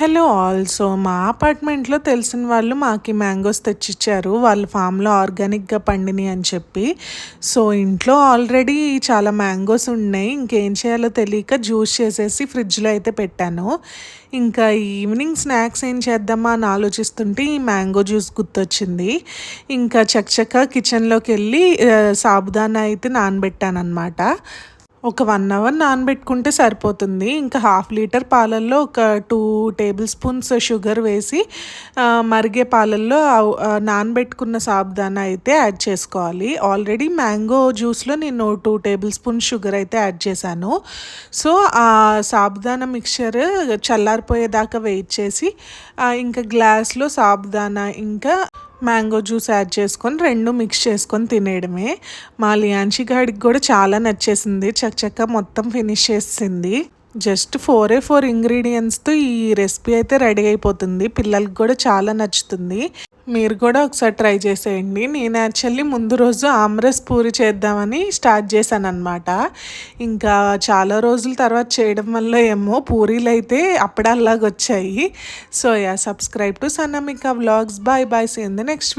Hello also మా అపార్ట్మెంట్లో తెలిసిన వాళ్ళు మాకు మ్యాంగోస్ తెచ్చిచ్చారు. వాళ్ళ ఫామ్లో ఆర్గానిక్గా పండినాయి అని చెప్పి. సో ఇంట్లో ఆల్రెడీ చాలా మ్యాంగోస్ ఉన్నాయి. ఇంకేం చేయాలో తెలియక జ్యూస్ చేసేసి ఫ్రిడ్జ్లో అయితే పెట్టాను. ఇంకా ఈవినింగ్ స్నాక్స్ ఏం చేద్దామా అని ఆలోచిస్తుంటే ఈ మ్యాంగో జ్యూస్ గుర్తొచ్చింది. ఇంకా చకచక కిచెన్లోకి వెళ్ళి సాబుదానా అయితే నానబెట్టాను అనమాట ఒక వన్ అవర్ నానబెట్టుకుంటే సరిపోతుంది. ఇంకా హాఫ్ లీటర్ పాలల్లో ఒక టూ టేబుల్ స్పూన్స్ షుగర్ వేసి మరిగే పాలల్లో నానబెట్టుకున్న సాబుదానా అయితే యాడ్ చేసుకోవాలి. ఆల్రెడీ మ్యాంగో జ్యూస్లో నేను టూ టేబుల్ స్పూన్ షుగర్ అయితే యాడ్ చేశాను. సో ఆ సాబుదానా మిక్చర్ చల్లారిపోయేదాకా వెయిట్ చేసి ఇంకా గ్లాస్లో సాబుదానా ఇంకా మ్యాంగో జ్యూస్ యాడ్ చేసుకొని రెండు మిక్స్ చేసుకొని తినేయడమే. మా లియాన్షి గాడికి కూడా చాలా నచ్చేసింది. చక్క మొత్తం ఫినిష్ చేసింది. జస్ట్ ఫోరే ఫోర్ ఇంగ్రీడియంట్స్తో ఈ రెసిపీ అయితే రెడీ అయిపోతుంది. పిల్లలకి కూడా చాలా నచ్చుతుంది. మీరు కూడా ఒకసారి ట్రై చేసేయండి. నేను యాక్చువల్లీ ముందు రోజు ఆమ్రస్ పూరి చేద్దామని స్టార్ట్ చేశాను అనమాట ఇంకా చాలా రోజుల తర్వాత చేయడం వల్ల ఏమో పూరీలు అయితే అప్పుడల్లాగా వచ్చాయి so ya subscribe to Sannamika vlogs. Bye bye see in the next video.